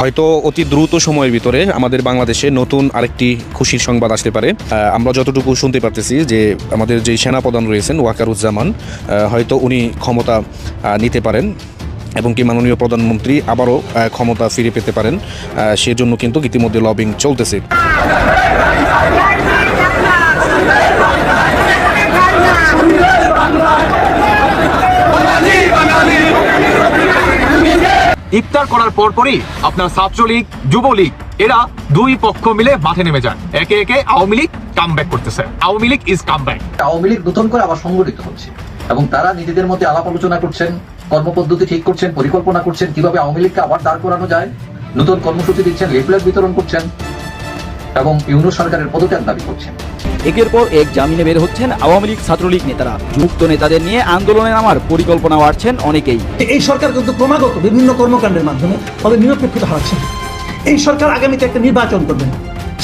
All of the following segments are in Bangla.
হয়তো অতি দ্রুত সময়ের ভিতরে আমাদের বাংলাদেশে নতুন আরেকটি খুশির সংবাদ আসতে পারে। আমরা যতটুকু শুনতে পারতেছি যে আমাদের যেই সেনাপ্রধান রয়েছেন ওয়াকারুজ্জামান হয়তো উনি ক্ষমতা নিতে পারেন এবং কি মাননীয় প্রধানমন্ত্রী আবারও ক্ষমতা ফিরে পেতে পারেন। সেজন্য কিন্তু ইতিমধ্যে লবিং চলতেছে। ইফতার করার পরপরই আপনার ছাত্রলীগ, যুবলীগ, এরা দুই পক্ষ মিলে মাঠে নেমে যান একে একে আওয়ামী লীগ কাম করতেছে। আওয়ামী লীগ ইজ কাম আওয়ামী লীগ নতুন করে আবার সংগঠিত হচ্ছে এবং তারা নিজেদের মধ্যে আলাপ আলোচনা করছেন, কর্মপদ্ধতি ঠিক করছেন, পরিকল্পনা করছেন, কীভাবে আওয়ামী লীগকে আবার দাঁড় করানো যায়, নতুন কর্মসূচি দিচ্ছেন, লিফলেট বিতরণ করছেন এবং ইউনো সরকারের পদত্যাগ দাবি করছেন। একের পর এক জামিনে বের হচ্ছেন আওয়ামী লীগ ছাত্রলীগ নেতারা। মুক্ত নেতাদের নিয়ে আন্দোলনে নামার পরিকল্পনা বাড়ছেন অনেকেই। এই সরকার কিন্তু ক্রমাগত বিভিন্ন কর্মকাণ্ডের মাধ্যমে তাদের নিরপেক্ষতা হারাচ্ছেন এই সরকার আগামীতে একটা নির্বাচন করবেন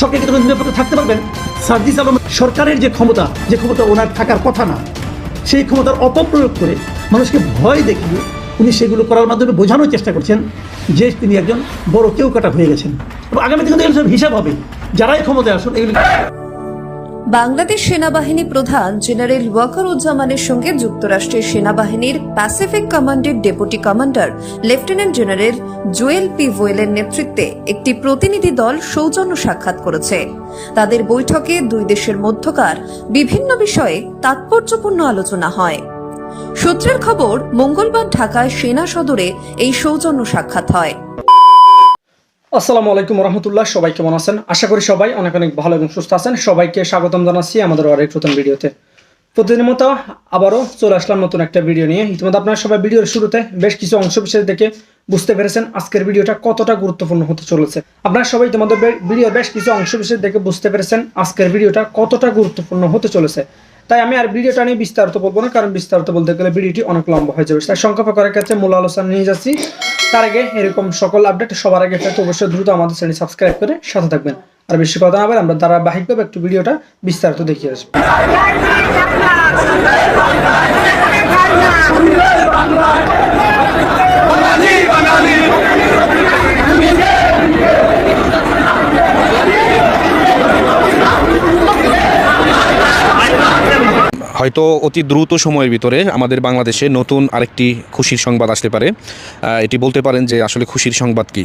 সরকার কি তবে নিরপেক্ষ থাকতে পারবেন সার্জিস আলম সরকারের যে ক্ষমতা যে ক্ষমতা ওনার থাকার কথা না, সেই ক্ষমতার অপপ্রয়োগ করে মানুষকে ভয় দেখিয়ে উনি সেগুলো করার মাধ্যমে বোঝানোর চেষ্টা করছেন যে তিনি একজন বড় কেউ কাটা হয়ে গেছেন। আগামীতে কিন্তু এগুলো সব হিসাব হবে। যারাই ক্ষমতায় আসুন, এগুলো বাংলাদেশ সেনাবাহিনী প্রধান জেনারেল ওয়াকারুজ্জামানের সঙ্গে যুক্তরাষ্ট্রের সেনাবাহিনীর প্যাসিফিক কমান্ডের deputy commander lieutenant general Joel P. ভোয়েলের নেতৃত্বে একটি প্রতিনিধি দল সৌজন্য সাক্ষাৎ করেছে। তাদের বৈঠকে দুই দেশের মধ্যকার বিভিন্ন বিষয়ে তাৎপর্যপূর্ণ আলোচনা হয়। সূত্রের খবর, মঙ্গলবার ঢাকায় সেনা সদরে এই সৌজন্য সাক্ষাৎ হয়। আসসালামু আলাইকুম রহমতুল্লাহ, সবাই কেমন আছেন? আশা করি সবাই অনেক অনেক ভালো এবং সুস্থ আছেন। সবাইকে স্বাগতম জানাচ্ছি আমাদের আরেক নতুন ভিডিওতে। প্রতিদিনের মতো আবারও চলে আসলাম নতুন একটা ভিডিও নিয়ে। ইতিমধ্যে আপনারা সবাই ভিডিওর শুরুতে বেশ কিছু অংশ বিশেষ দেখে বুঝতে পেরেছেন আজকের ভিডিওটা কতটা গুরুত্বপূর্ণ হতে চলেছে। আপনারা সবাই তোমাদের ভিডিওর বেশ কিছু অংশ বিশেষ দেখে বুঝতে পেরেছেন আজকের ভিডিওটা কতটা গুরুত্বপূর্ণ হতে চলেছে। তাই আমি আর ভিডিওটা নিয়ে বিস্তারিত বলব না, কারণ বিস্তারিত বলতে গেলে ভিডিওটি অনেক লম্বা হয়ে যাবে। তাই সংক্ষেপে করার ক্ষেত্রে মূল আলোচনা নিয়ে যাচ্ছি। তার আগে এরকম সকল আপডেট সবার আগে পেতে অবশ্যই দ্রুত আমাদের চ্যানেল সাবস্ক্রাইব করে সাথে থাকবেন। আর বেশি কথা না বলে আমরা ধারাবাহিকভাবে একটু ভিডিওটা বিস্তারিত দেখিয়ে আসব। হয়তো অতি দ্রুত সময়ের ভিতরে আমাদের বাংলাদেশে নতুন আরেকটি খুশির সংবাদ আসতে পারে। এটি বলতে পারেন যে আসলে খুশির সংবাদ কি।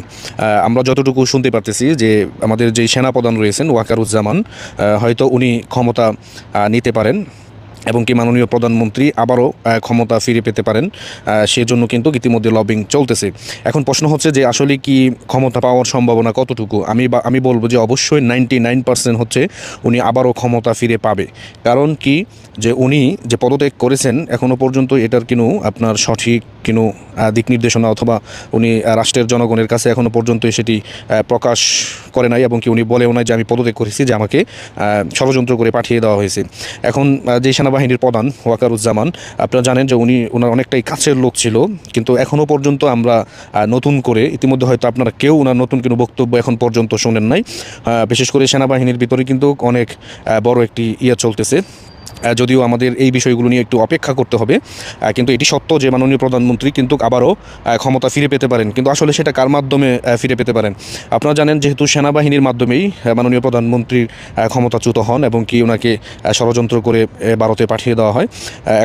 আমরা যতটুকু শুনতে পারতেছি যে আমাদের যেই সেনাপ্রধান রয়েছেন ওয়াকারুজ্জামান হয়তো উনি ক্ষমতা নিতে পারেন। এবং কি মাননীয় প্রধানমন্ত্রী আবারও ক্ষমতা ফিরে পেতে পারেন সেজন্য কিন্তু ইতিমধ্যে লবিং চলতেছে। এখন প্রশ্ন হচ্ছে যে আসলে কি ক্ষমতা পাওয়ার সম্ভাবনা কতটুকু? আমি বা- আমি বলব যে অবশ্যই নাইনটি নাইন পার্সেন্ট হচ্ছে উনি আবারও ক্ষমতা ফিরে পাবে। কারণ কি? যে উনি যে পদত্যাগ করেছেন এখনও পর্যন্ত এটার কিন্তু আপনার সঠিক কিনু দিক নির্দেশনা অথবা উনি রাষ্ট্রের জনগণের কাছে এখনও পর্যন্ত সেটি প্রকাশ করে নাই এবং কি উনি বলেও নাই যে আমি পদত্যাগ করেছি, যে আমাকে ষড়যন্ত্র করে পাঠিয়ে দেওয়া হয়েছে। এখন যে সেনাবাহিনীর প্রধান ওয়াকারুজ্জামান, আপনারা জানেন যে উনি ওনার অনেকটাই কাছের লোক ছিল, কিন্তু এখনও পর্যন্ত আমরা নতুন করে, ইতিমধ্যে হয়তো আপনারা কেউ ওনার নতুন কোনো বক্তব্য এখন পর্যন্ত শোনেন নাই। বিশেষ করে সেনাবাহিনীর ভিতরে কিন্তু অনেক বড় একটি ইয়ে চলতেছে। যদিও আমাদের এই বিষয়গুলো নিয়ে একটু অপেক্ষা করতে হবে কিন্তু এটি সত্য যে মাননীয় প্রধানমন্ত্রী কিন্তু আবারও ক্ষমতা ফিরে পেতে পারেন। কিন্তু আসলে সেটা কার মাধ্যমে ফিরে পেতে পারেন? আপনারা জানেন যেহেতু সেনাবাহিনীর মাধ্যমেই মাননীয় প্রধানমন্ত্রীর ক্ষমতাচ্যুত হন এবং কি ওনাকে ষড়যন্ত্র করে ভারতে পাঠিয়ে দেওয়া হয়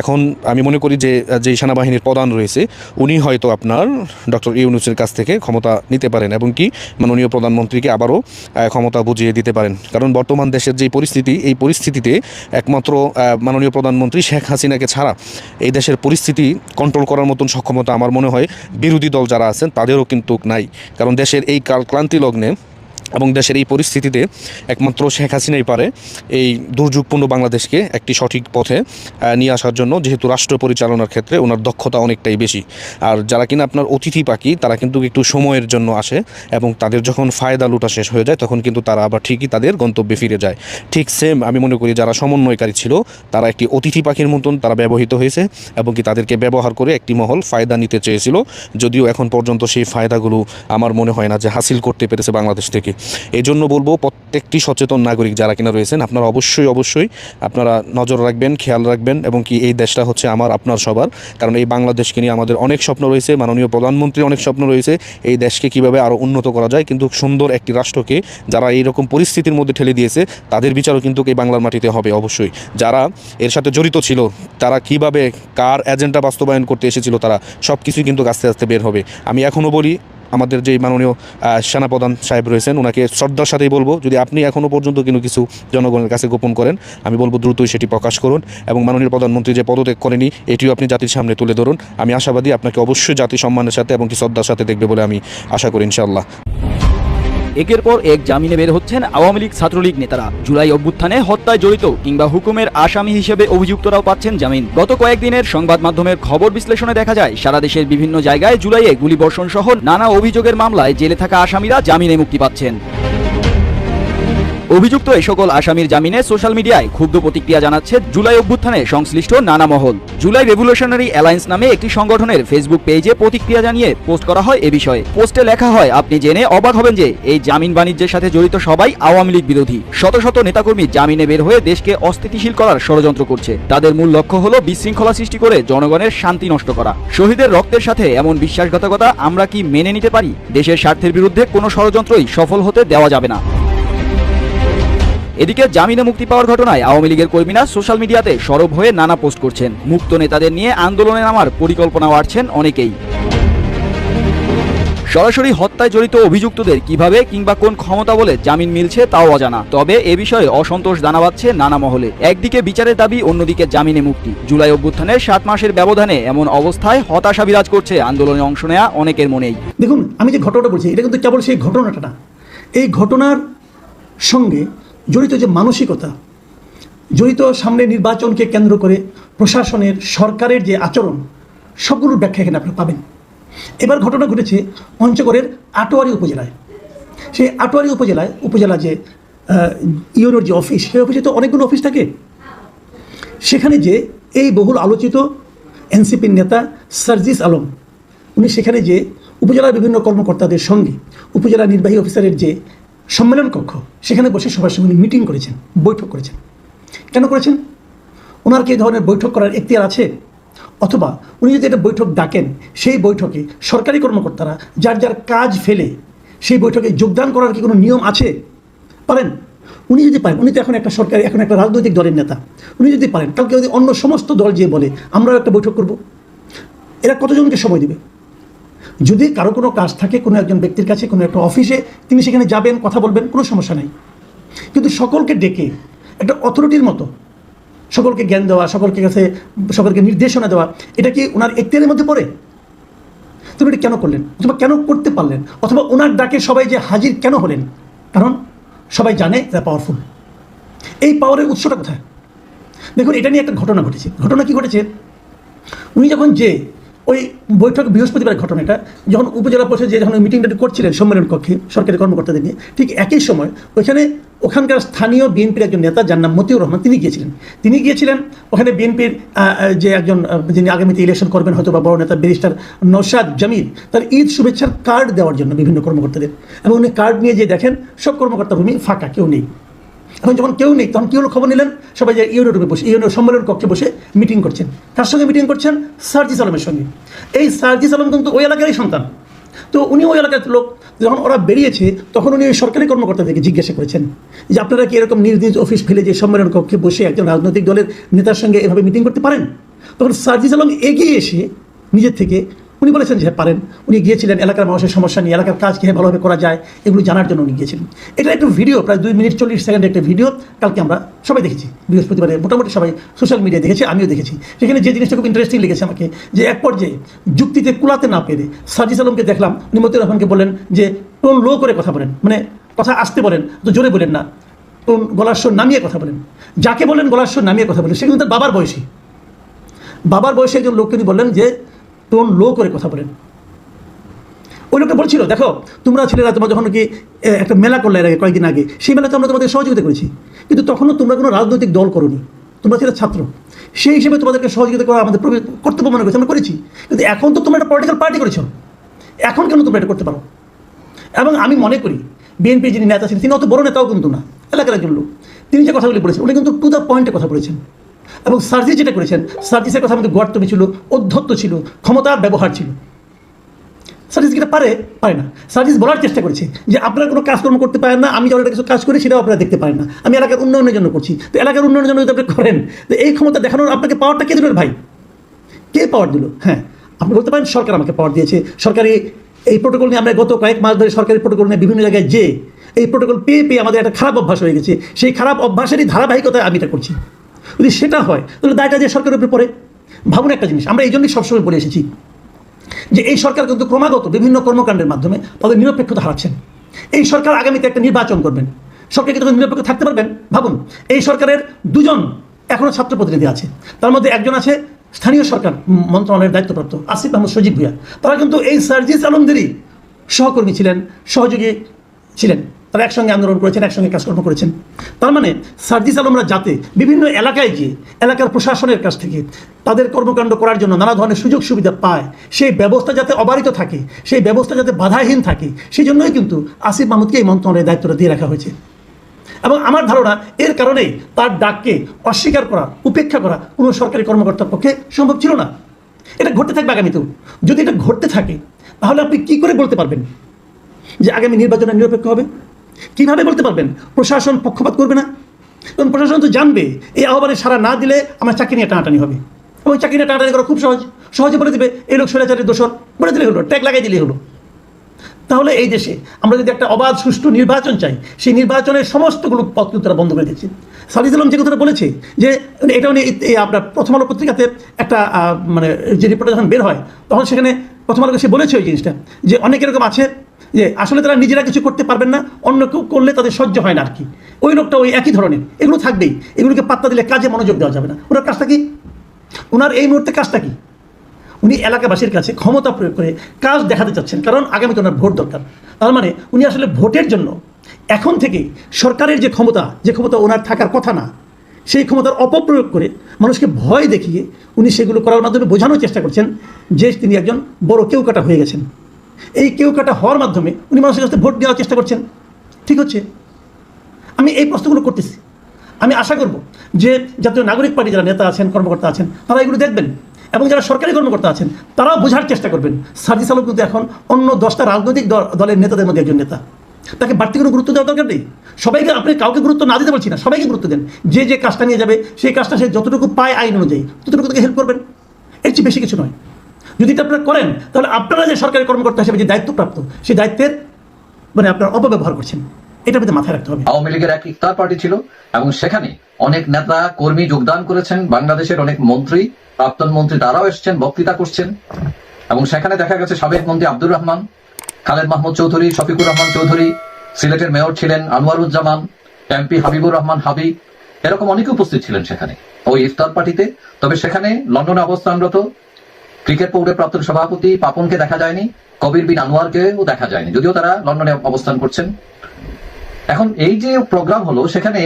এখন আমি মনে করি যে আহ, যে সেনাবাহিনীর প্রধান রয়েছে উনি হয়তো আপনার ডক্টর ইউনুসের কাছ থেকে ক্ষমতা নিতে পারেন এবং কি মাননীয় প্রধানমন্ত্রীকে আবারও ক্ষমতা বুঝিয়ে দিতে পারেন। কারণ বর্তমান দেশের যে পরিস্থিতি এই পরিস্থিতিতে একমাত্র মাননীয় প্রধানমন্ত্রী শেখ হাসিনাকে ছাড়া এই দেশের পরিস্থিতি কন্ট্রোল করার মতন সক্ষমতা আমার মনে হয় বিরোধী দল যারা আছেন, তাদেরও কিন্তু নাই। কারণ দেশের এই কাল ক্লান্তি লগ্নে এবং দেশের এই পরিস্থিতিতে একমাত্র শেখ হাসিনাই পারে এই দুর্যোগপূর্ণ বাংলাদেশকে একটি সঠিক পথে নিয়ে আসার জন্য। যেহেতু রাষ্ট্র পরিচালনার ক্ষেত্রে ওনার দক্ষতা অনেকটাই বেশি। আর যারা কিনা আপনার অতিথি পাখি, তারা কিন্তু একটু সময়ের জন্য আসে এবং তাদের যখন ফায়দা লুটা শেষ হয়ে যায়, তখন কিন্তু তারা আবার ঠিকই তাদের গন্তব্যে ফিরে যায়। ঠিক সেম আমি মনে করি যারা সমন্বয়কারী ছিল, তারা একটি অতিথি পাখির মতন তারা ব্যবহৃত হয়েছে এবং কি তাদেরকে ব্যবহার করে একটি মহল ফায়দা নিতে চেয়েছিল। যদিও এখন পর্যন্ত সেই ফায়দাগুলো আমার মনে হয় না যে হাসিল করতে পেরেছে বাংলাদেশ থেকে। এই জন্য বলব প্রত্যেকটি সচেতন নাগরিক যারা কিনা রয়েছেন, আপনারা অবশ্যই অবশ্যই আপনারা নজর রাখবেন, খেয়াল রাখবেন এবং কি এই দেশটা হচ্ছে আমার, আপনার সবার। কারণ এই বাংলাদেশকে নিয়ে আমাদের অনেক স্বপ্ন রয়েছে, মাননীয় প্রধানমন্ত্রীর অনেক স্বপ্ন রয়েছে, এই দেশকে কীভাবে আরও উন্নত করা যায়। কিন্তু সুন্দর একটি রাষ্ট্রকে যারা এইরকম পরিস্থিতির মধ্যে ঠেলে দিয়েছে, তাদের বিচারও কিন্তু এই বাংলার মাটিতে হবে অবশ্যই। যারা এর সাথে জড়িত ছিল, তারা কীভাবে কার এজেন্ডা বাস্তবায়ন করতে এসেছিল, তারা সব কিছুই কিন্তু আস্তে আস্তে বের হবে। আমি এখনও বলি আমাদের যে মাননীয় সেনাপ্রধান সাহেব রয়েছেন ওনাকে শ্রদ্ধার সাথেই বলব, যদি আপনি এখনও পর্যন্ত কিন্তু কিছু জনগণের কাছে গোপন করেন, আমি বলব দ্রুতই সেটি প্রকাশ করুন এবং মাননীয় প্রধানমন্ত্রী যে পদত্যাগ করেনি, এটিও আপনি জাতির সামনে তুলে ধরুন। আমি আশাবাদী আপনাকে অবশ্যই জাতি সম্মানের সাথে এবং কি শ্রদ্ধার সাথে দেখবে বলে আমি আশা করি, ইনশাআল্লাহ। একের পর এক জামিনে বের হচ্ছেন আওয়ামী লীগ ছাত্রলীগ নেতারা। জুলাই অভ্যুত্থানে হত্যায় জড়িত কিংবা হুকুমের আসামি হিসেবে অভিযুক্তরাও পাচ্ছেন জামিন। গত কয়েকদিনের সংবাদ মাধ্যমের খবর বিশ্লেষণে দেখা যায়, সারা দেশের বিভিন্ন জায়গায় জুলাইয়ে গুলিবর্ষণ সহ নানা অভিযোগের মামলায় জেলে থাকা আসামিরা জামিনে মুক্তি পাচ্ছেন। অভিযুক্ত এই সকল আসামির জামিনে সোশ্যাল মিডিয়ায় ক্ষুব্ধ প্রতিক্রিয়া জানাচ্ছে জুলাই অভ্যুত্থানে সংশ্লিষ্ট নানা মহল। জুলাই রেভলিউশনারি অ্যালায়েন্স নামে একটি সংগঠনের ফেসবুক পেজে প্রতিক্রিয়া জানিয়ে পোস্ট করা হয় এ বিষয়ে। পোস্টে লেখা হয়, আপনি জেনে অবাক হবেন যে এই জামিন বাণিজ্যের সাথে জড়িত সবাই আওয়ামী লীগ বিরোধী। শত শত নেতাকর্মী জামিনে বের হয়ে দেশকে অস্থিতিশীল করার ষড়যন্ত্র করছে। তাদের মূল লক্ষ্য হলো বিশৃঙ্খলা সৃষ্টি করে জনগণের শান্তি নষ্ট করা। শহীদের রক্তের সাথে এমন বিশ্বাসঘাতকতা আমরা কি মেনে নিতে পারি? দেশের স্বার্থের বিরুদ্ধে কোনো ষড়যন্ত্রই সফল হতে দেওয়া যাবে না। এদিকে জামিনে মুক্তি পাওয়ার ঘটনায় আওয়ামী লীগের কর্মীরা সোশ্যাল মিডিয়াতে সরব হয়ে নানা পোস্ট করছেন। মুক্ত নেতাদের নিয়ে আন্দোলনে নামার পরিকল্পনা বাড়ছেন অনেকেই। সরাসরি হত্যায় জড়িত অভিযুক্তদের কীভাবে কিংবা কোন ক্ষমতা বলে জামিন মিলছে তাও অজানা। তবে এ বিষয়ে অসন্তোষ দানাবাচ্ছে নানা মহলে। একদিকে বিচারের দাবি, অন্যদিকে জামিনে মুক্তি। জুলাই অভ্যুত্থানের সাত মাসের ব্যবধানে এমন অবস্থায় হতাশা বিরাজ করছে আন্দোলনে অংশ নেয়া অনেকের মনেই। দেখুন, আমি যে ঘটনাটা বলছি, এটা কিন্তু কেবল সেই ঘটনাটা না। এই ঘটনার সঙ্গে জড়িত যে মানসিকতা, জড়িত সামনে নির্বাচনকে কেন্দ্র করে প্রশাসনের, সরকারের যে আচরণ, সবগুলোর ব্যাখ্যা এখানে আপনি পাবেন। এবার ঘটনা ঘটেছে পঞ্চগড়ের আটোয়ারি উপজেলায়। সেই আটোয়ারি উপজেলায়, উপজেলা যে ইউনোর যে অফিস, সেই অফিসে তো অনেকগুলো অফিস থাকে। সেখানে যে এই বহুল আলোচিত এনসিপির নেতা সার্জিস আলম, উনি সেখানে যে উপজেলার বিভিন্ন কর্মকর্তাদের সঙ্গে, উপজেলা নির্বাহী অফিসারের যে সম্মেলন কক্ষ। সেখানে বসে সবার সঙ্গে মিটিং করেছেন, বৈঠক করেছেন। কেন করেছেন? ওনার কি ধরনের বৈঠক করার এখতিয়ার আছে? অথবা উনি যদি একটা বৈঠক ডাকেন, সেই বৈঠকে সরকারি কর্মকর্তারা যার যার কাজ ফেলে, সেই বৈঠকে যোগদান করার কি কোনো নিয়ম আছে? পারেন। উনি যদি পারেন, উনি তো এখন একটা সরকারি, এখন একটা রাজনৈতিক দলের নেতা। উনি যদি পারেন, কালকে যদি অন্য সমস্ত দল যে বলে, আমরাও একটা বৈঠক করব। এরা কতজনকে সময় দেবে? যদি কারও কোনো কাজ থাকে, কোনো একজন ব্যক্তির কাছে, কোনো একটা অফিসে, তিনি সেখানে যাবেন, কথা বলবেন, কোনো সমস্যা নেই। কিন্তু সকলকে ডেকে একটা অথরিটির মতো সকলকে জ্ঞান দেওয়া, সকলকে কাছে, সকলকে নির্দেশনা দেওয়া, এটা কি ওনার এখতিয়ারের মধ্যে পড়ে? তুমি এটা কেন করলেন? অথবা কেন করতে পারলেন? অথবা ওনার ডাকে সবাই যে হাজির কেন হলেন? কারণ সবাই জানে এরা পাওয়ারফুল এই পাওয়ারের উৎসটা কোথায়? দেখুন, এটা নিয়ে একটা ঘটনা ঘটেছে। ঘটনা কি ঘটেছে? উনি যখন যে ওই বৈঠক বৃহস্পতিবার ঘটনাটা যখন উপজেলা পরিষদ যে যখন মিটিংটা করছিলেন সম্মেলন কক্ষে, সরকারি কর্মকর্তাদের নিয়ে, ঠিক একই সময় ওইখানে ওখানকার স্থানীয় বিএনপির একজন নেতা যার নাম মতিউর রহমান, তিনি গিয়েছিলেন। তিনি গিয়েছিলেন, ওখানে বিএনপির যে একজন যিনি আগামীতে ইলেকশন করবেন হয়তো বা বড় নেতা ব্যারিস্টার নৌশাদ জামিল, তার ঈদ শুভেচ্ছার কার্ড দেওয়ার জন্য বিভিন্ন কর্মকর্তাদের। এবং উনি কার্ড নিয়ে যে দেখেন, সব কর্মকর্তা ভূমি ফাঁকা, কেউ নেই। এখন যখন কেউ নেই, তখন কি হলো খবর নিলেন? সবাই যে ইউনো রুমে বসে ইউনো সম্মেলন কক্ষে বসে মিটিং করছেন। তার সঙ্গে মিটিং করছেন? সার্জিস আলমের সঙ্গে। এই সার্জিস আলম কিন্তু ওই এলাকারই সন্তান। তো উনি ওই এলাকার লোক। যখন ওরা বেরিয়েছে, তখন উনি ওই সরকারি কর্মকর্তাদেরকে জিজ্ঞাসা করেছেন যে, আপনারা কি এরকম নিজ নিজ অফিস ফেলে যে সম্মেলন কক্ষে বসে একজন রাজনৈতিক দলের নেতার সঙ্গে এভাবে মিটিং করতে পারেন? তখন সার্জিস আলম এগিয়ে এসে নিজের থেকে উনি বলেছেন যে, পারেন। উনি গিয়েছিলেন এলাকার মানুষের সমস্যা নিয়ে, এলাকার কাজ কীভাবে ভালোভাবে করা যায়, এগুলো জানার জন্য উনি গিয়েছিলেন। এটা একটা ভিডিও প্রায় দুই মিনিট চল্লিশ সেকেন্ডের একটা ভিডিও কালকে আমরা সবাই দেখেছি। বৃহস্পতিবারে মোটামুটি সবাই সোশ্যাল মিডিয়ায় দেখেছি, আমিও দেখেছি। সেখানে যে জিনিসটা খুব ইন্টারেস্টিং লেগেছে আমাকে, যে এক পর্যায়ে যুক্তিতে কুলাতে না পেরে সাজিস আলমকে দেখলাম উনি মতিউর রহমানকে বললেন যে, টোন লো করে কথা বলেন। মানে কথা আসতে বলেন, তো জোরে বলেন না। টোন, গলার স্বর নামিয়ে কথা বলেন। যাকে বলেন গলার স্বর নামিয়ে কথা বলেন, সে কিন্তু তার বাবার বয়সী। বাবার বয়সে একজন লোককে বললেন যে টোন লো করে কথা বলেন। ওই লোকটা বলছিল, দেখো, তোমরা ছেলেরা তোমরা যখন কি একটা মেলা করলে এর আগে কয়েকদিন আগে, সেই মেলাতে আমরা তোমাদের সহযোগিতা করেছি। কিন্তু তখনও তোমরা কোনো রাজনৈতিক দল করনি। তোমরা ছিল ছাত্র। সেই হিসেবে তোমাদেরকে সহযোগিতা করা আমাদের কর্তব্য মনে করেছি, আমরা করেছি। কিন্তু এখন তো তোমরা একটা পলিটিক্যাল পার্টি করেছ। এখন কেন তোমরা এটা করতে পারো? এবং আমি মনে করি বিএনপি যিনি নেতা ছিলেন, তিনি অত বড় নেতাও কিন্তু না। এলাকার একজন লোক। তিনি যে কথাগুলি বলেছেন, উনি কিন্তু টু দ্য পয়েন্টে কথা বলেছেন। এবং সার্জিস যেটা করেছেন, সার্জিসের কথা মধ্যে গর্তমি ছিল, অধ্যত্ত ছিল ক্ষমতার ব্যবহার ছিল। সার্ভিস কিটা পারে? পারে না। সার্ভিস বলার চেষ্টা করেছে যে আপনারা কোনো কাজকর্ম করতে পারেন না, আমি যখন কিছু কাজ করি সেটাও আপনারা দেখতে পারেন না। আমি এলাকার উন্নয়নের জন্য করছি। তো এলাকার উন্নয়নের জন্য যদি আপনি করেন, তো এই ক্ষমতা দেখানোর আপনাকে পাওয়ারটা কে দিলেন ভাই? কে পাওয়ার দিল? হ্যাঁ আপনি বলতে পারেন সরকার আমাকে পাওয়ার দিয়েছে। সরকারি এই প্রোটোকল নিয়ে আমরা গত কয়েক মাস ধরে সরকারি প্রোটোকল নিয়ে বিভিন্ন জায়গায় যে এই প্রোটোকল পেয়ে পেয়ে আমাদের একটা খারাপ অভ্যাস হয়ে গেছে। সেই খারাপ অভ্যাসেরই ধারাবাহিকতায় আমি এটা করছি। যদি সেটা হয়, তাহলে দায়টা যে সরকারের উপরে পড়ে। ভাবুন একটা জিনিস, আমরা এই জন্যই সবসময় বলে এসেছি যে এই সরকার কিন্তু ক্রমাগত বিভিন্ন কর্মকাণ্ডের মাধ্যমে তাদের নিরপেক্ষতা হারাচ্ছেন। এই সরকার আগামীতে একটা নির্বাচন করবেন। সরকার কি তখন নিরপেক্ষ থাকতে পারবেন? ভাবুন, এই সরকারের দুজন এখনও ছাত্র প্রতিনিধি আছে। তার মধ্যে একজন আছে স্থানীয় সরকার মন্ত্রণালয়ের দায়িত্বপ্রাপ্ত আসিফ আহমদ সজিব ভুইয়া। তারা কিন্তু এই সার্জিস আলমদেরই সহকর্মী ছিলেন, সহযোগী ছিলেন। তারা একসঙ্গে আন্দোলন করেছেন, একসঙ্গে কাজকর্ম করেছেন। তার মানে সার্জিস আলমরা যাতে বিভিন্ন এলাকায় গিয়ে, এলাকার প্রশাসনের কাছ থেকে তাদের কর্মকাণ্ড করার জন্য নানা ধরনের সুযোগ সুবিধা পায়, সেই ব্যবস্থা যাতে অবারিত থাকে, সেই ব্যবস্থা যাতে বাধাহীন থাকে সেই জন্যই কিন্তু আসিফ মাহমুদকে এই মন্ত্রণালয়ের দায়িত্বটা দিয়ে রাখা হয়েছে। এবং আমার ধারণা এর কারণেই তার ডাককে অস্বীকার করা, উপেক্ষা করা কোনো সরকারি কর্মকর্তার পক্ষে সম্ভব ছিল না। এটা ঘটতে থাকবে আগামীতেও। যদি এটা ঘটতে থাকে, তাহলে আপনি কি করে বলতে পারবেন যে আগামী নির্বাচনে নিরপেক্ষ হবে? কীভাবে বলতে পারবেন? প্রশাসন পক্ষপাত করবে না? কারণ প্রশাসন তো জানবে, এই আহ্বানে সারা না দিলে আমার চাকরি নিয়ে টানাটানি হবে। এবং চাকরি নিয়ে টানাটানি করা খুব সহজ। সহজে বলে দেবে, এই লোক স্বৈরাচারের দোষর। বলে দিলে হলো, ট্যাগ লাগাই দিলে হলো। তাহলে এই দেশে আমরা যদি একটা অবাধ, সুষ্ঠু নির্বাচন চাই, সেই নির্বাচনের সমস্তগুলো পথ কিন্তু তারা বন্ধ করে দিচ্ছে সালিদ আলম যে কথাটা বলেছে, যে এটা উনি আপনার প্রথম আলো পত্রিকাতে একটা মানে যে রিপোর্টটা যখন বের হয়, তখন সেখানে প্রথম আলোকে সে বলেছে ওই জিনিসটা, যে অনেক এরকম আছে যে আসলে তারা নিজেরা কিছু করতে পারবেন না, অন্য কেউ করলে তাদের সহ্য হয় না আর কি। ওই লোকটা ওই একই ধরনের। এগুলো থাকবেই। এগুলোকে পাত্তা দিলে কাজে মনোযোগ দেওয়া যাবে না। ওনার কাজটা কি? ওনার এই মুহূর্তে কাজটা কি? উনি এলাকাবাসীর কাছে ক্ষমতা প্রয়োগ করে কাজ দেখাতে চাচ্ছেন, কারণ আগামীতে ওনার ভোট দরকার। তার মানে উনি আসলে ভোটের জন্য এখন থেকে সরকারের যে ক্ষমতা যে ক্ষমতা ওনার থাকার কথা না, সেই ক্ষমতার অপপ্রয়োগ করে মানুষকে ভয় দেখিয়ে উনি সেগুলো করার মাধ্যমে বোঝানোর চেষ্টা করছেন যে তিনি একজন বড় কেউ কাটা হয়ে গেছেন। এই কেউ কাটা হওয়ার মাধ্যমে উনি মানুষের কাছে ভোট দেওয়ার চেষ্টা করছেন। ঠিক হচ্ছে? আমি এই প্রশ্নগুলো করতেছি। আমি আশা করব যে জাতীয় নাগরিক পার্টি যারা নেতা আছেন, কর্মকর্তা আছেন, তারা এগুলো দেখবেন এবং যারা সরকারি কর্মকর্তা আছেন, তারাও বোঝার চেষ্টা করবেন। সার্জিস আলম কিন্তু এখন অন্য দশটা রাজনৈতিক দল- দলের নেতাদের মধ্যে একজন নেতা। তাকে বাড়তি কোনো গুরুত্ব দেওয়ার দরকার নেই। সবাইকে আপনি কাউকে গুরুত্ব না দিতে বলছি না, সবাইকে গুরুত্ব দেন। যে যে কাজটা নিয়ে যাবে, সেই কাজটা সে যতটুকু পায় আইন অনুযায়ী, ততটুকু তাকে হেল্প করবেন। এর চেয়ে বেশি কিছু নয়। যদি আপনারা করেন, তাহলে আপনারা যে সরকারি কর্মকর্তা হিসেবে যে দায়িত্বপ্রাপ্ত, সেই দায়িত্বের মানে আপনারা অপব্যবহার করছেন। এটা আমাদের মাথায় রাখতে হবে। আওয়ামী লীগের এক ইফতার পার্টি ছিল, এবং সেখানে অনেক নেতা, কর্মী যোগদান করেছেন। বাংলাদেশের অনেক মন্ত্রী, প্রাক্তন মন্ত্রী তারাও এসেছেন, বক্তৃতা করছেন। এবং সেখানে দেখা গেছে সাবেক মন্ত্রী আব্দুর রহমান, খালেদ মাহমুদ চৌধুরী, শফিকুর রহমান চৌধুরী, সিলেটের মেয়র ছিলেন আনোয়ারুজ্জামান, এমপি হাবিবুর রহমান হাবিব এরকম অনেকে উপস্থিত ছিলেন সেখানে। ওই ইফতার পার্টিতে। তবে সেখানে লন্ডনে অবস্থানরত ক্রিকেট বোর্ডের প্রাক্তন সভাপতি পাপনকে দেখা যায়নি, কবির বিন আনোয়ারকেও দেখা যায়নি, যদিও তারা লন্ডনে অবস্থান করছেন। এখন এই যে প্রোগ্রাম হলো, সেখানে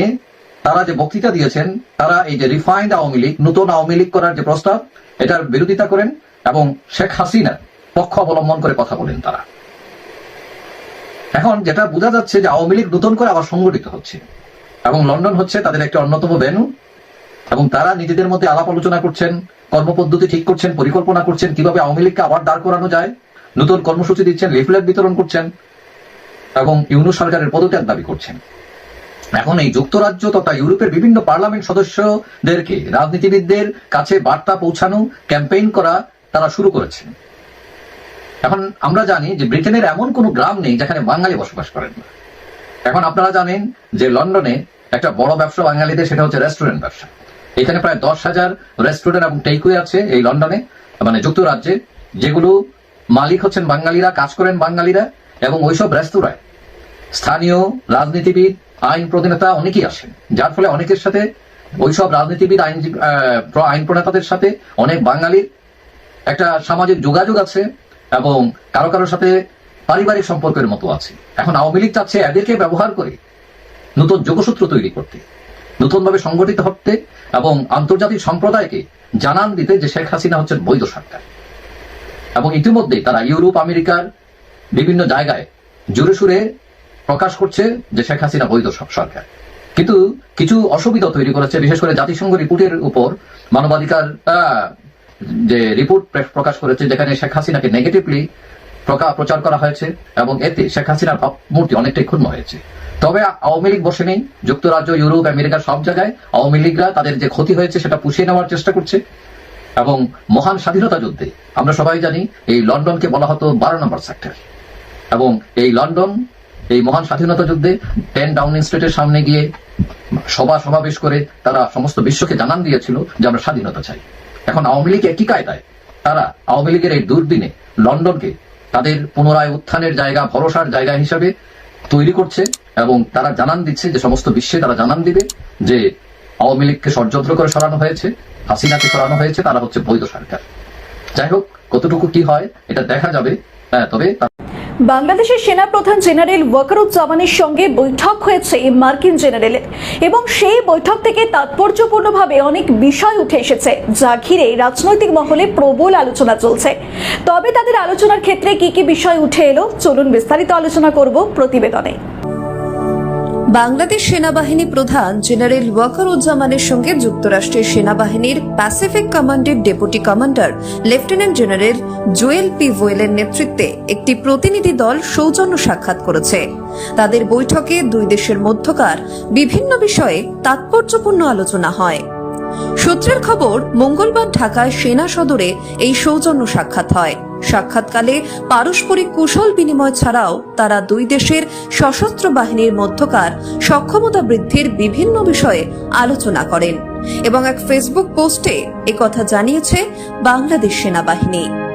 তারা যে বক্তৃতা দিয়েছেন, তারা এই যে রিফাইন্ড আওয়ামী লীগ, নতুন আওয়ামী লীগ করার যে প্রস্তাব, এটার বিরোধিতা করেন এবং শেখ হাসিনার পক্ষ অবলম্বন করে কথা বলেন তারা। এখন যেটা বোঝা যাচ্ছে যে আওয়ামী লীগ নতুন করে আবার সংগঠিত হচ্ছে এবং লন্ডন হচ্ছে তাদের একটা অন্যতম ভেনু এবং তারা নিজেদের মধ্যে আলাপ আলোচনা করছেন কর্মপদ্ধতি ঠিক করছেন, পরিকল্পনা করছেন, কীভাবে আওয়ামী লীগকে আবার দাঁড় করানো যায়? নতুন কর্মসূচি দিচ্ছেন, লিফলেট বিতরণ করছেন এবং ইউনু সরকারের পদত্যাগ দাবি করছেন। এখন এই যুক্তরাজ্য তথা ইউরোপের বিভিন্ন পার্লামেন্ট সদস্যদেরকে রাজনীতিবিদদের কাছে বার্তা পৌঁছানো, ক্যাম্পেইন করা তারা শুরু করেছেন। এখন আমরা জানি যে ব্রিটেনের এমন কোনো গ্রাম নেই যেখানে বাঙালি বসবাস করেন না। এখন আপনারা জানেন যে লন্ডনে একটা বড় ব্যবসা বাঙালিদের, সেটা হচ্ছে রেস্টুরেন্ট ব্যবসা। এখানে প্রায় দশ হাজার রেস্টুরেন্ট এবং টেকওয়ে আছে এই লন্ডনে মানে যুক্তরাজ্যে, যেগুলো মালিক হচ্ছেন বাঙালিরা, কাজ করেন বাঙালিরা, এবং ওইসব রেস্তোরাঁয় স্থানীয় রাজনীতিবিদ, আইন প্রণেতা অনেকেই আসেন। যার ফলে অনেকের সাথে ওইসব রাজনীতিবিদ, আইন আইন প্রণেতাদের সাথে অনেক বাঙালির একটা সামাজিক যোগাযোগ আছে এবং কারও কারোর সাথে পারিবারিক সম্পর্কের মতো আছে। এখন আওয়ামী লীগ চাচ্ছে এদেরকে ব্যবহার করে নতুন যোগসূত্র তৈরি করতে। নতুনভাবে সংগঠিত হতে এবং আন্তর্জাতিক সম্প্রদায়কে জানান দিতে যে শেখ হাসিনা হচ্ছেন বৈধ সরকার। এবং ইতিমধ্যে তারা ইউরোপ, আমেরিকার বিভিন্ন জায়গায় জোরে সুরে প্রকাশ করছে যে শেখ হাসিনা বৈধ সরকার। কিন্তু কিছু অসুবিধা তৈরি করেছে, বিশেষ করে জাতিসংঘ রিপোর্টের উপর মানবাধিকার যে রিপোর্ট প্রকাশ করেছে, যেখানে শেখ হাসিনাকে নেগেটিভলি প্রচার করা হয়েছে এবং এতে শেখ হাসিনার ভাবমূর্তি অনেকটাই ক্ষুণ্ণ হয়েছে। তবে আওয়ামী লীগ বসে নেই, যুক্তরাজ্য, ইউরোপ আমেরিকার সব জায়গায় আওয়ামী লীগরা তাদের যে ক্ষতি হয়েছে সেটা পুষিয়ে নেওয়ার চেষ্টা করছে এবং মহান স্বাধীনতা যুদ্ধে, আমরা সবাই জানি এই লন্ডনকে বলা হতো বারো নম্বর সেক্টর। এবং এই লন্ডন, এই মহান স্বাধীনতা যুদ্ধে টেন ডাউনিং স্ট্রিটের সামনে গিয়ে সভা সমাবেশ করে তারা সমস্ত বিশ্বকে জানান দিয়েছিল যে আমরা স্বাধীনতা চাই। এখন আওয়ামী লীগ একই কায়দায়, তারা আওয়ামী লীগের এই দুর্দিনে লন্ডনকে তাদের পুনরায় উত্থানের জায়গা, ভরসার জায়গা হিসাবে তৈরি করছে এবং তারা জানান দিচ্ছে যে সমস্ত বিশ্বে তারা জানান দিবে যে আওয়ামী লীগকে ষড়যন্ত্র করে সরানো হয়েছে হাসিনাকে সরানো হয়েছে তারা হচ্ছে বৈধ সরকার। যাই হোক কতটুকু কি হয় এটা দেখা যাবে হ্যাঁ, তবে বাংলাদেশের সেনাপ্রধান জেনারেল ওয়াকারুজ্জামানের সঙ্গে বৈঠক হয়েছে মার্কিন জেনারেলের এবং সেই বৈঠক থেকে তাৎপর্যপূর্ণভাবে অনেক বিষয় উঠে এসেছে, যা ঘিরে রাজনৈতিক মহলে প্রবল আলোচনা চলছে। তবে তাদের আলোচনার ক্ষেত্রে কি কি বিষয় উঠে এলো, চলুন বিস্তারিত আলোচনা করব প্রতিবেদনে। বাংলাদেশ সেনাবাহিনী প্রধান জেনারেল ওয়াকারুজ্জামানের সঙ্গে যুক্তরাষ্ট্রের সেনাবাহিনীর প্যাসিফিক কমান্ডের deputy commander lieutenant general Joel P. ভোয়েলের নেতৃত্বে একটি প্রতিনিধি দল সৌজন্য সাক্ষাৎ করেছে। তাদের বৈঠকে দুই দেশের মধ্যকার বিভিন্ন বিষয়ে তাৎপর্যপূর্ণ আলোচনা হয়। সূত্রের খবর, মঙ্গলবার ঢাকায় সেনা সদরে এই সৌজন্য সাক্ষাৎ হয়। সাক্ষাৎকালে পারস্পরিক কুশল বিনিময় ছাড়াও তারা দুই দেশের সশস্ত্র বাহিনীর মধ্যকার সক্ষমতা বৃদ্ধির বিভিন্ন বিষয়ে আলোচনা করেন এবং এক ফেসবুক পোস্টে একথা জানিয়েছে বাংলাদেশ সেনাবাহিনী।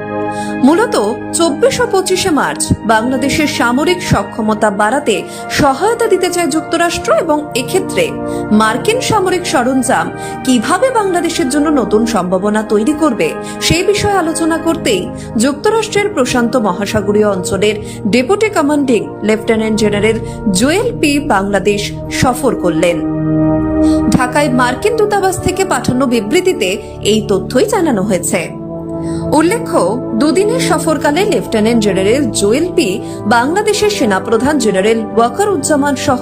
মূলত চব্বিশ ও পঁচিশে মার্চ বাংলাদেশের সামরিক সক্ষমতা বাড়াতে সহায়তা দিতে চায় যুক্তরাষ্ট্র এবং এক্ষেত্রে মার্কিন সামরিক সরঞ্জাম কীভাবে বাংলাদেশের জন্য নতুন সম্ভাবনা তৈরি করবে সেই বিষয়ে আলোচনা করতেই যুক্তরাষ্ট্রের প্রশান্ত মহাসাগরীয় অঞ্চলের deputy commanding lieutenant general Joel P Bangladesh সফর করলেন। ঢাকায় মার্কিন দূতাবাস থেকে পাঠানো বিবৃতিতে এই তথ্যই জানানো হয়েছে। উল্লেখ্য, দুদিনের সফরকালে লেফটেন্যান্ট জেনারেল জোয়েল পি, বাংলাদেশের সেনাপ্রধান জেনারেল ওয়াকারুজ্জামান সহ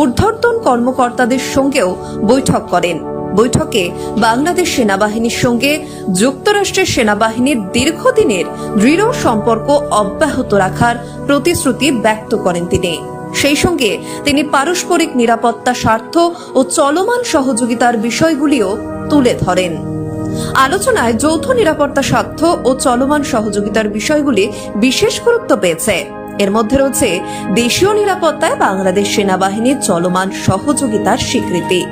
ঊর্ধ্বতন কর্মকর্তাদের সঙ্গেও বৈঠক করেন। বৈঠকে বাংলাদেশ সেনাবাহিনীর সঙ্গে যুক্তরাষ্ট্রের সেনাবাহিনীর দীর্ঘদিনের দৃঢ় সম্পর্ক অব্যাহত রাখার প্রতিশ্রুতি ব্যক্ত করেন তিনি। সেই সঙ্গে তিনি পারস্পরিক নিরাপত্তা স্বার্থ ও চলমান সহযোগিতার বিষয়গুলিও তুলে ধরেন। আলোচনায় যৌথ নিরাপত্তা স্বার্থ ও চলমান সহযোগিতার বিষয়গুলি বিশেষ গুরুত্ব পেয়েছে। এর মধ্যে রয়েছে দেশীয় নিরাপত্তায় বাংলাদেশ সেনাবাহিনীর চলমান সহযোগিতার স্বীকৃতি।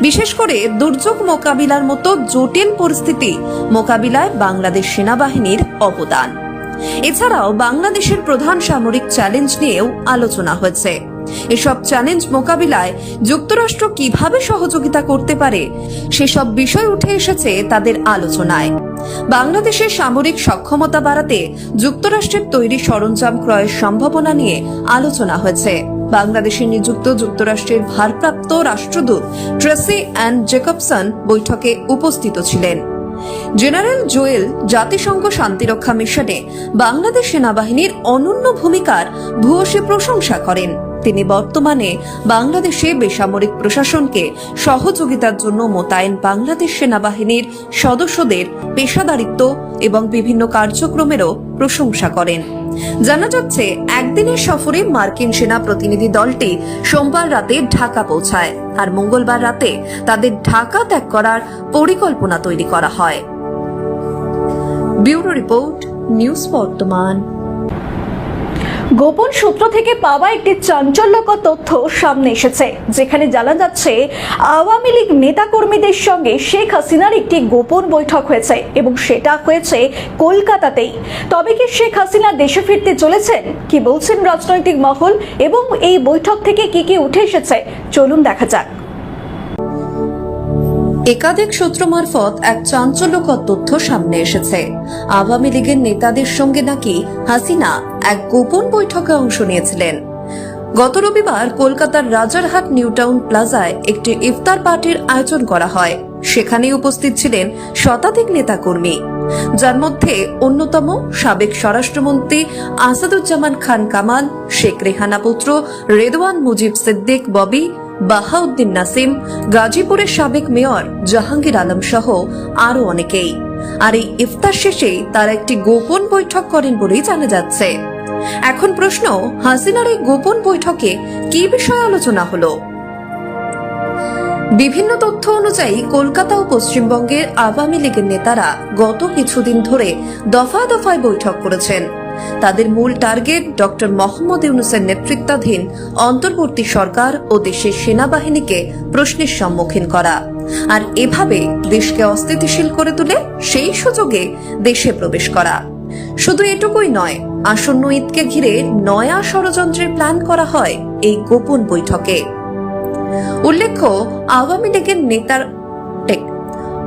বিশেষ করে দুর্যোগ মোকাবিলার মতো জটিল পরিস্থিতি মোকাবিলায় বাংলাদেশ সেনাবাহিনীর অবদান। এছাড়াও বাংলাদেশের প্রধান সামরিক চ্যালেঞ্জ নিয়েও আলোচনা হয়েছে। এসব চ্যালেঞ্জ মোকাবিলায় যুক্তরাষ্ট্র কীভাবে সহযোগিতা করতে পারে, সেসব বিষয় উঠে এসেছে তাদের আলোচনায়। বাংলাদেশের সামরিক সক্ষমতা বাড়াতে যুক্তরাষ্ট্রের তৈরি সরঞ্জাম ক্রয়ের সম্ভাবনা নিয়ে আলোচনা হয়েছে। বাংলাদেশে নিযুক্ত যুক্তরাষ্ট্রের ভারপ্রাপ্ত রাষ্ট্রদূত ট্রেসি অ্যান্ড জেকবসন বৈঠকে উপস্থিত ছিলেন। জেনারেল জোয়েল জাতিসংঘ শান্তিরক্ষা মিশনে বাংলাদেশ সেনাবাহিনীর অনন্য ভূমিকার ভূয়সী প্রশংসা করেন। তিনি বর্তমানে বাংলাদেশে বেসামরিক প্রশাসনকে সহযোগিতার জন্য মোতায়েন বাংলাদেশ সেনাবাহিনীর সদস্যদের পেশাদারিত্ব এবং বিভিন্ন কার্যক্রমেরও প্রশংসা করেন। জানা যাচ্ছে, একদিনের সফরে মার্কিন সেনা প্রতিনিধি দলটি সোমবার রাতে ঢাকা পৌঁছায় আর মঙ্গলবার রাতে তাদের ঢাকা ত্যাগ করার পরিকল্পনা তৈরি করা হয়। ব্যুরো রিপোর্ট, নিউজ বর্তমান। গোপন সূত্র থেকে পাওয়া একটি চাঞ্চল্যকর তথ্য সামনে এসেছে, যেখানে জানা যাচ্ছে, আওয়ামী লীগ নেতাকর্মীদের সঙ্গে শেখ হাসিনার একটি গোপন বৈঠক হয়েছে এবং সেটা হয়েছে কলকাতাতেই। তবে কি শেখ হাসিনা দেশে ফিরতে চলেছেন? কি বলছেন রাজনৈতিক মহল? এবং এই বৈঠক থেকে কি কি উঠে এসেছে? চলুন দেখা যাক। একাধিক সূত্র মারফত এক চাঞ্চল্যকর তথ্য সামনে এসেছে। আওয়ামী লীগের নেতাদের সঙ্গে নাকি হাসিনা এক গোপন বৈঠকে অংশ নিয়েছিলেন। গত রবিবার কলকাতার রাজারহাট নিউটাউন প্লাজায় একটি ইফতার পার্টির আয়োজন করা হয়। সেখানে উপস্থিত ছিলেন শতাধিক নেতাকর্মী। যার মধ্যে অন্যতম সাবেক স্বরাষ্ট্রমন্ত্রী আসাদুজ্জামান খান কামাল, শেখ রেহানা পুত্র, রেদওয়ান মুজিব সিদ্দিক ববি, বাহাউদ্দিন নাসিম, গাজীপুরের সাবেক মেয়র জাহাঙ্গীর আলম সহ আরও অনেকেই। আর এই ইফতার শেষে তারা একটি গোপন বৈঠক করেন বলেই জানা যাচ্ছে। এখন প্রশ্ন, হাসিনার এই গোপন বৈঠকে কি বিষয়ে আলোচনা হলো? বিভিন্ন তথ্য অনুযায়ী কলকাতা ও পশ্চিমবঙ্গের আওয়ামী লীগের নেতারা গত কিছুদিন ধরে দফায় দফায় বৈঠক করেছেন। তাদের মূল টার্গেট ডক্টর মোহাম্মদ ইউনুসের নেতৃত্বাধীন অন্তর্বর্তী সরকার ও দেশের সেনাবাহিনীকে প্রশ্নের সম্মুখীন করা। আর এভাবে দেশকে অস্থিতিশীল করে তুলে সেই সুযোগে দেশে প্রবেশ করা। শুধু এটুকুই নয়, আসন্ন ঈদকে ঘিরে নয়া ষড়যন্ত্রের প্ল্যান করা হয় এই গোপন বৈঠকে। উল্লেখ্য, আওয়ামী লীগের নেতার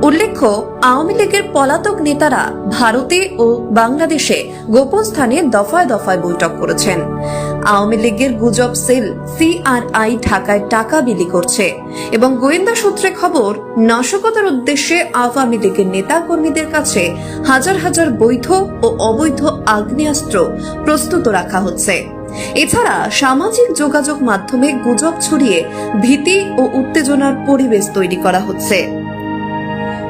উল্লেখ্য, আওয়ামী লীগের পলাতক নেতারা ভারতে ও বাংলাদেশে গোপন স্থানে দফায় দফায় বৈঠক করেছেন। আওয়ামী লীগের গুজব সেল সিআরআই ঢাকায় টাকা বিলি করছে এবং গোয়েন্দা সূত্রে খবর, নাশকতার উদ্দেশ্যে আওয়ামী লীগের নেতা কর্মীদের কাছে হাজার হাজার বৈধ ও অবৈধ আগ্নেয়াস্ত্র প্রস্তুত রাখা হচ্ছে। এছাড়া সামাজিক যোগাযোগ মাধ্যমে গুজব ছড়িয়ে ভীতি ও উত্তেজনার পরিবেশ তৈরি করা হচ্ছে।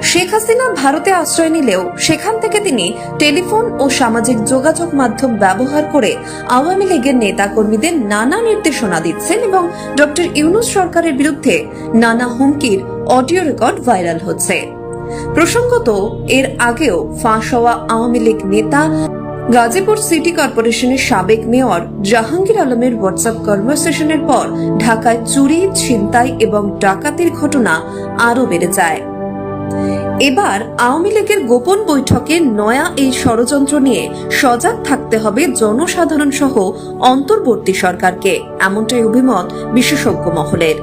শেখ হাসিনা ভারতে আশ্রয় নিলেও সেখান থেকে তিনি টেলিফোন ও সামাজিক যোগাযোগ মাধ্যম ব্যবহার করে আওয়ামী লীগের নেতাকর্মীদের নানা নির্দেশনা দিচ্ছেন এবং ডক্টর ইউনুস সরকারের বিরুদ্ধে নানা হুমকির অডিও রেকর্ড ভাইরাল হচ্ছে। প্রসঙ্গত, এর আগেও ফাঁস হওয়া আওয়ামী লীগ নেতা গাজীপুর সিটি কর্পোরেশনের সাবেক মেয়র জাহাঙ্গীর আলমের হোয়াটসঅ্যাপ কনভারসেশনের পর ঢাকায় চুরি, ছিনতাই এবং ডাকাতির ঘটনা আরও বেড়ে যায়। এবার আওয়ামী লীগের গোপন বৈঠকে নয়া এই ষড়যন্ত্র নিয়ে সজাগ থাকতে হবে জনসাধারণ সহ অন্তর্বর্তী সরকারকে, এমনটাই অভিমত বিশেষজ্ঞ মহলের।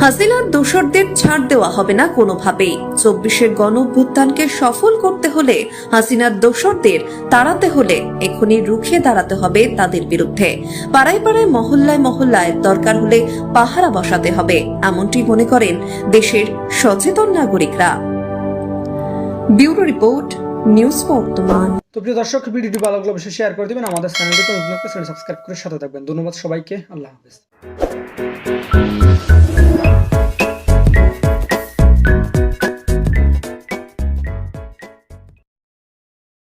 হাসিনার দোসরদের ছাড় দেওয়া হবে না কোনোভাবেই। চব্বিশের গণ অভ্যুত্থানকে সফল করতে হলে, হাসিনার দোসরদের তাড়াতে হলে এখনই রুখে দাঁড়াতে হবে তাদের বিরুদ্ধে। পাড়ায় পাড়ায়, মহল্লায় মহল্লায় দরকার হলে পাহারা বসাতে হবে, এমনটি মনে করেন দেশের সচেতন নাগরিকরা। ব্যুরো রিপোর্ট, নিউজ বর্তমান। তো প্রিয় দর্শক, ভিডিওটি ভালো অবশ্যই শেয়ার করে দেবেন। আমাদের চ্যানেলটিতে নতুন সাবস্ক্রাইব করে সাথে থাকবেন। ধন্যবাদ সবাইকে। আল্লাহ হাফেজ।